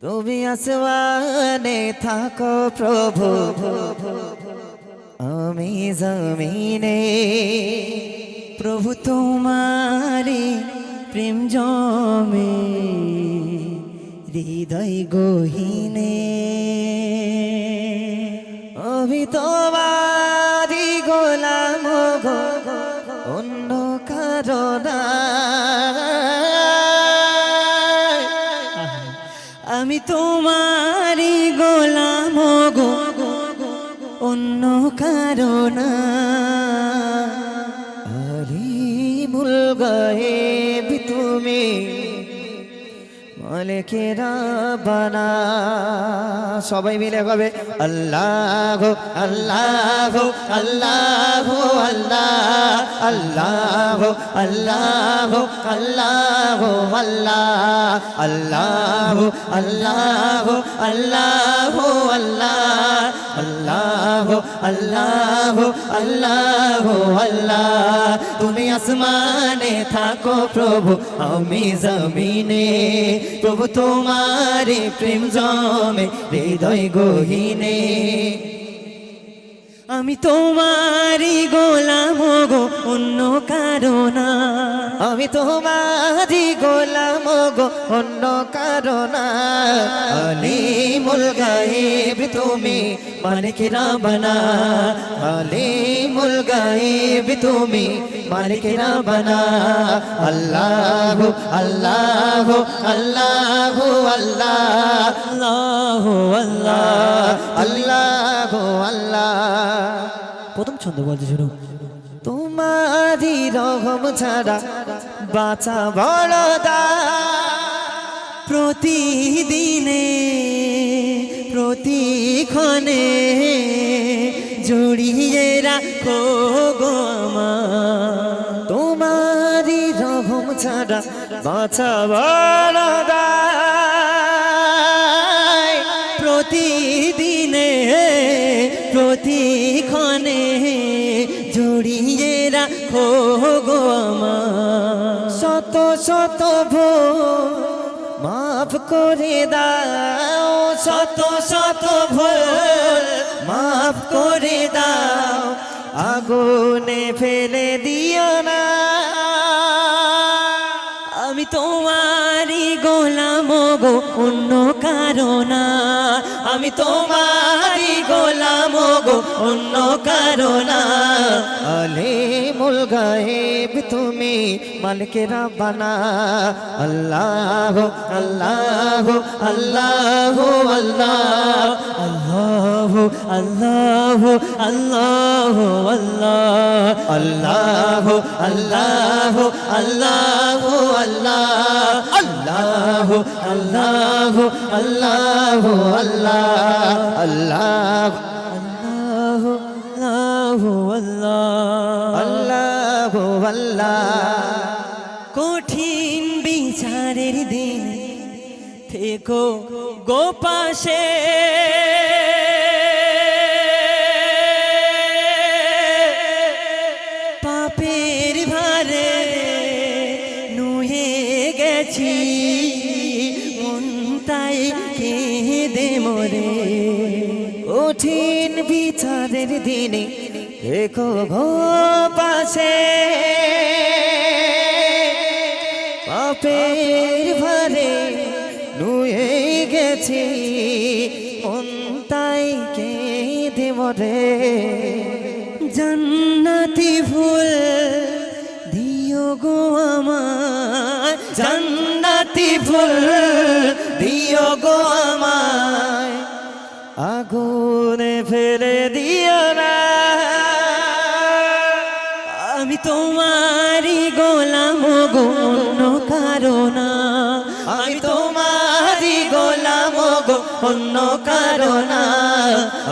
তুমি আসমানে থাকো প্রভু। আমি জমিনে। প্রভু তোমারি প্রেম জমে হৃদয় গহিনে। আমি তোমারি তোমারি গোলাম গো অন্য কারণ আলিমুল গায়েব মালিকেরা বানা সবাই মিলে কবে? আল্লাহ আল্লাহ আল্লাহ আল্লাহ। আল্লাহ আল্লাহ আল্লাহ আল্লাহ। আল্লাহ আল্লাহ আল্লাহ আল্লাহ। আল্লাহ আল্লাহ আল্লাহ। তুমি আসমানে থাকো প্রভু, আমি জমিনে। প্রভু তোমারে প্রেম জমে, হৃদয় গহিনে। আমি তোমারি গোলাম গো, অন্য কারণা আমি তোমারি গোলাম গো, অন্য কারণা আলিমুল গায়েব তুমি, মালিক রাবনা আলিমুল গায়েব তুমি, মালিক রাবনা আল্লাহ আল্লাহ আল্লাহ আল্লাহ আল্লাহ আল্লাহ আল্লাহ। প্রথম ছন্দ বলতে শুরু তোমারি রহম ছাড়া বাঁচা বড়দা প্রতিদিনে, প্রতিক্ষণে জড়িয়ে রাখো গো আমার তোমারি রহম ছাড়া বাঁচা প্রতিদিনে, প্রতিক্ষণে জড়িয়ে রাখো গো আমার শত শত মাফ করে দাও শত শত ভুল মাফ করে দাও আগুনে ফেলে দিও গো অন্য কারণা আমি তোমারি গোলাম গো, অন্য কারণা আলে মুল গায়েব তুমি মালিকে রাব্বানা আল্লাহ আল্লাহ আল্লাহ আল্লাহ। আল্লাহ আল্লাহ। আল্লাহ আল্লাহ আল্লাহ। আল্লাহ আল্লাহ আল্লাহ আল্লাহ। আল্লাহ আল্লাহ আল্লাহ আল্লাহ। আল্লাহ আল্লাহ আল্লাহ কঠিন বিচারের দিন থেকো গোপাশে বিচারের দিনে দেখো গো পাশে। পাপের ভারে নুয়ে গেছি, মন কে কেঁদে মরে। জান্নাতি ফুল দিও গো আমার জান্নাতি ফুল দিও গো আমার আগুনে ফেলে দিও না। আমি তোমারি গোলাম গো অন্য কারণা। আমি তোমারি গোলাম গো অন্য কারণা।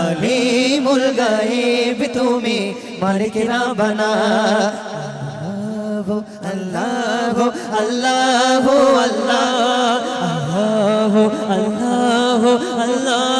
আলিমুল গায়েব, তুমি মালিক রাবনা। আল্লাহ আল্লাহ আল্লাহ। আল্লাহ আল্লাহ আল্লাহ।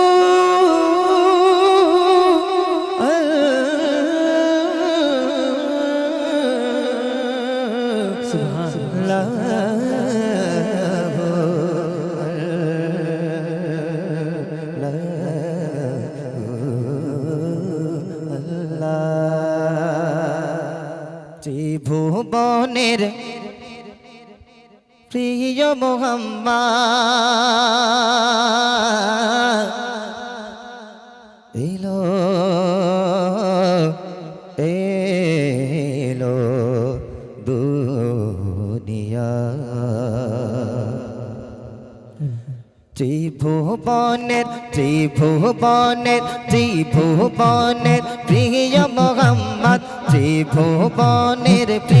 মোহাম্মা এলো এলো ত্রিভুবনের ত্রিভুবনের ত্রিভুবনের প্রিয় মোহাম্মদ ত্রিভুবনের প্রিয়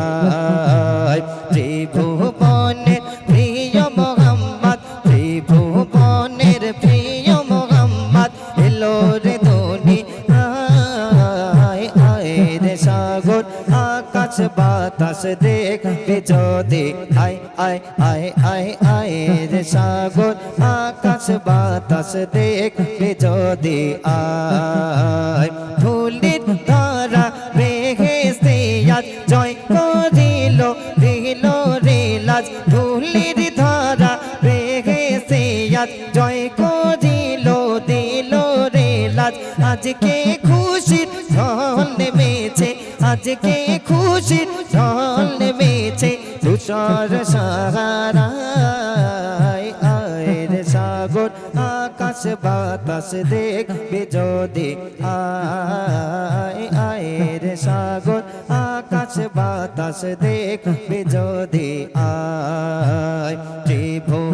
বাতাস দেখবে যদি আয় আয় আয় আয় আয় রে সাগর আকাশ বাতাস দেখবে যদি আয় ফুলের আজকে খুশির ঢল নেমেছে তুষার সাহারায়। আয় রে সাগর, আকাশ বাতাস দেখবে যদি। আয় আয় রে সাগর, আকাশ বাতাস দেখবে যদি। আয় ত্রিভুবনের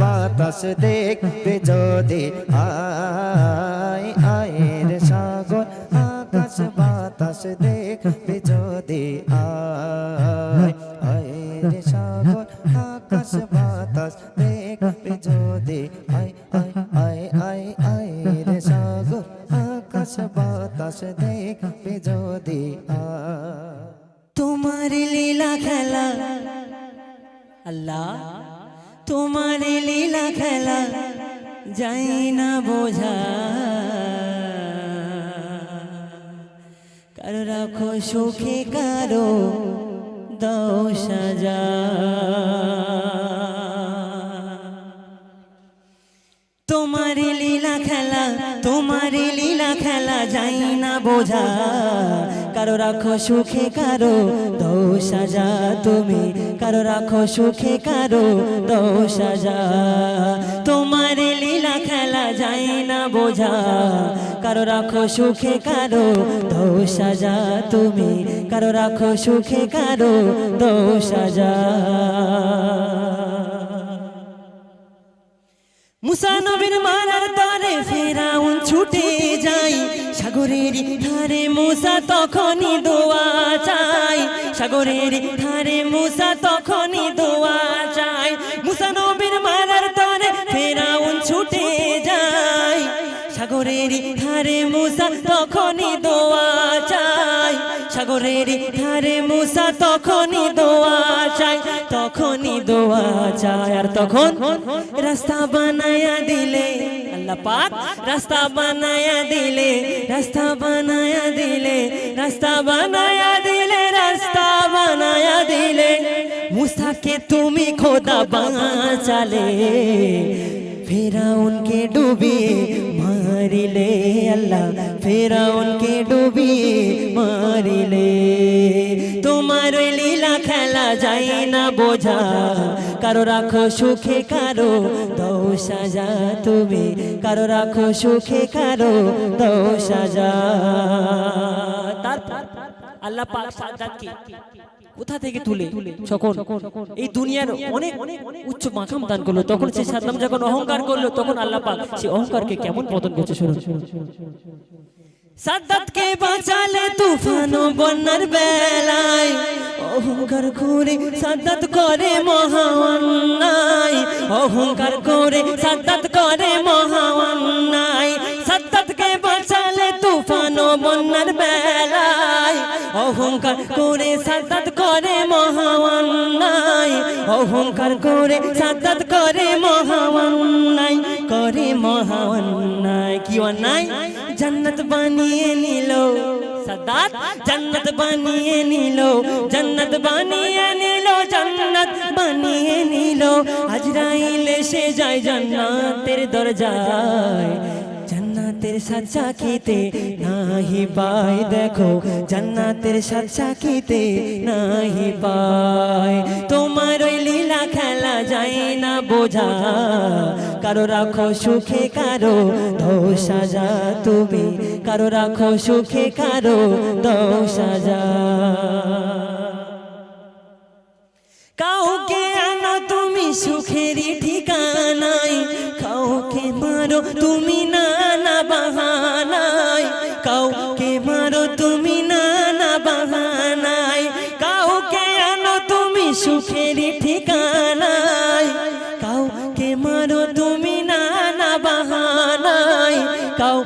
বাতাস দেখবে যদি আয় আয় রে সাগর আকাশ বাতাস দেখবে যদি আয় আয় রে সাগর আকাশ বাতাস দেখবে যদি আয় আয় আয় আয় আয় রে সাগর আকাশ বাতাস দেখবে যদি আয় তোমার লীলা খেলা আল্লাহ তোমার লীলা খেলা যাই না বোঝা। কারও রাখো সুখে, কারও দাও সাজা। তোমার লীলা খেলা, তোমার লীলা খেলা যাই না বোঝা। কারও রাখো সুখে কারও দৌ সাজা তুমি। কারও রাখো সুখে কারও দৌ সাজা। তোমার লীলা খেলা যাই না বোঝা। কারও রাখো সুখে কারও দৌ সাজা তুমি। কারও রাখো সুখে কারও দৌ সাজা। মুসা নবীর মারার তরে ফেরাউন ছুটে যাই সাগরের ধারে মুসা তখনই দোয়া চাই সাগরের ধারে মুসা তখনই দোয়া চাই মুসা নবীর মারার তরে ফেরাউন ছুটে যাই সাগরের ধারে মুসা তখনই দোয়া সাগরের ধারে মুসা তখনই দোয়া চাই তখনই দোয়া চাই আর তখন রাস্তা বানায়া দিলে, আল্লাহ পাক রাস্তা বানায়া দিলে, রাস্তা বানায়া দিলে, রাস্তা বানায়া দিলে, রাস্তা বানায়া দিলে, মুসাকে তুমি খোদা বাঁচালে ফেরাউনকে ডুবিয়ে মারিলে আল্লাহ, ফেরাউনকে ডুবিয়ে মারিলে। তোমার লীলা খেলা যায় না বোঝা, কারও রাখো সুখে, কারও দৌ সাজা তুমি। কারও রাখো সুখে, কারও দৌ সাজা। আল্লাহ পাক সাজ্জাদকে কোথা থেকে তুলে? যখন এই দুনিয়ার অনেক উচ্চ মাকাম দান করল তখন সে সাদ্দাম যখন অহংকার করল তখন আল্লাহ পাক সেই অহংকারকে কেমন পতন করছে শুনুন। সাদ্দাতকে বাঁচালে তুফান বন্যার বেলায় অহংকার করে সাদ্দাত করে মহান্যায় অহংকার করে সাদ্দাত করে সাদ্দাতকে বাঁচালে তুফান বন্যার বেলায়, অহংকার করে সাদ্দাত করে মহান্যায় অহংকার করে সাদ্দাত করে মহান্যায় করে মহান্যায় কি অন্যায়? জন্নত বানিয়ে নিল। সাদাত জন্নত বানিয়ে নিল। জন্নত বানিয়ে নিল, জন্নত বানিয়ে নিল। আজরাইল এসে যায় জান্নাতের দরজায়। জান্নাতের সাচ্চা খেতে নাহি পায় দেখো জান্নাতের সাচ্চা খেতে নাহি পায় তোমার ওই লীলা খেলা যায় না বোঝা, কারও রাখো সুখে, কারও দোষ সাজা তুমি, কারও রাখো সুখে, কারও দোষ সাজা কাউকে আনো তুমি সুখেরই ঠিকানায়, কাউকে মারো তুমি না বাহানায়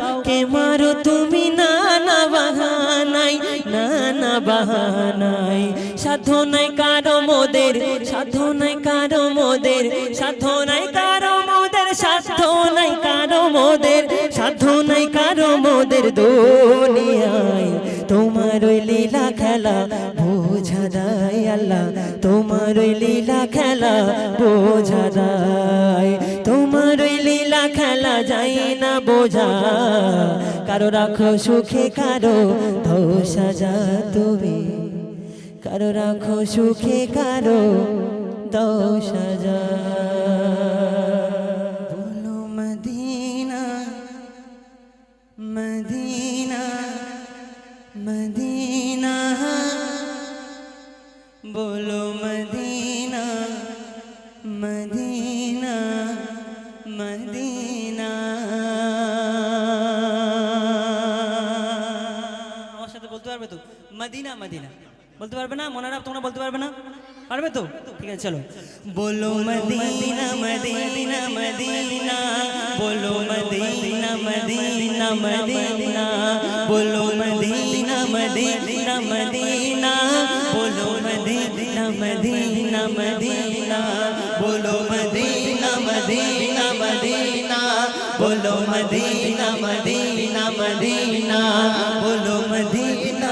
কাউকে মারো তুমি নানা বাহানাই, নানা বাহানায় সাধনায় কারও মোদের, সাধু নাই কারও মোদের সাধনায় কারও মোদের সাধনায় কারও মোদের সাধনায় কারও মোদের দুনিয়ায়। তোমার ওই লীলা খেলা, বোঝা দেয় আল্লাহ, তোমার ওই লীলা খেলা, বোঝা দেয় তোমার ওই লীলা খেলা যায় না বোঝা, কারও রাখো সুখে, কারও ধোসা যা তুমি। কারও রাখো সুখে, কারও দোষা যা। বলতে পারবে তো মদিনা মদিনা বলতে পারবে না মনে রাখ তোমরা বলতে পারবে না পারবে তো ঠিক আছে চলো বলো মদিনা মদিনা মদিনা বলো মদিনা মদিনা মদিনা বলো মদিনা মদিনা মদিনা বলো মদিনা মদিনা মদিনা বলো মদিনা মদিনা মদিনা বলো Medina Medina Medina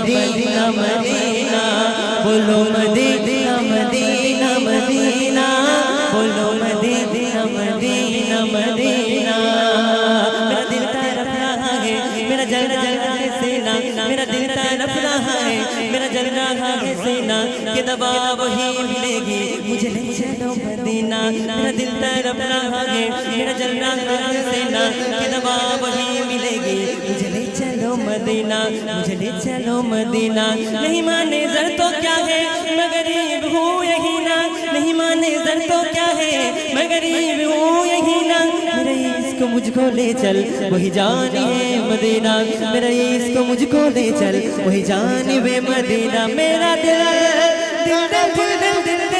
Medina Medina, बोलो मदीना मदीना मदीना, बोलो मदीना मदीना मदीना। मेरा दिल तरफ़ रहा है, मेरा जल रहा है सीना, मेरा दिल तरफ़ रहा है, मेरा जल रहा है सीना, के दबाव ही मिलेगी मुझे ले चलो मदीना। मेरा दिल तरफ़ रहा है, मेरा जल रहा है सीना। के दबा वही मिलेगी। मुझे ले चलो मदीना, मुझे ले चलो मदीना। नहीं माने जर तो क्या है, मैं गरीब हूँ यही ना। नहीं माने जर तो क्या है, मैं गरीब हूँ यही ना। मेरा इसको मुझको ले चल, वही जानिए मदीना। मेरा इसको मुझको ले चल, वही जानिए मदीना। मेरा दिल दिल दिल दिल दिल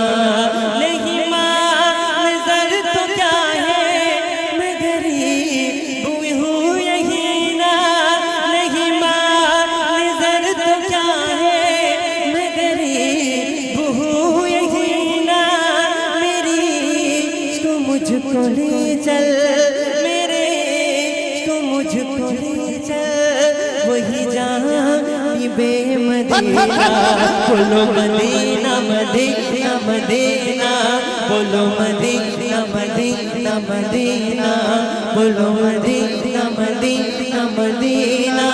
बेमदीना बोलो मदीना मदीना मदीना, बोलो मदीना मदीना मदीना, बोलो मदीना मदीना मदीना,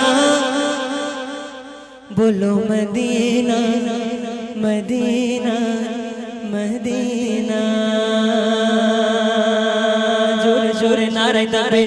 बोलो मदीना मदीना मदीना। जोरे जोरे, नारे नारे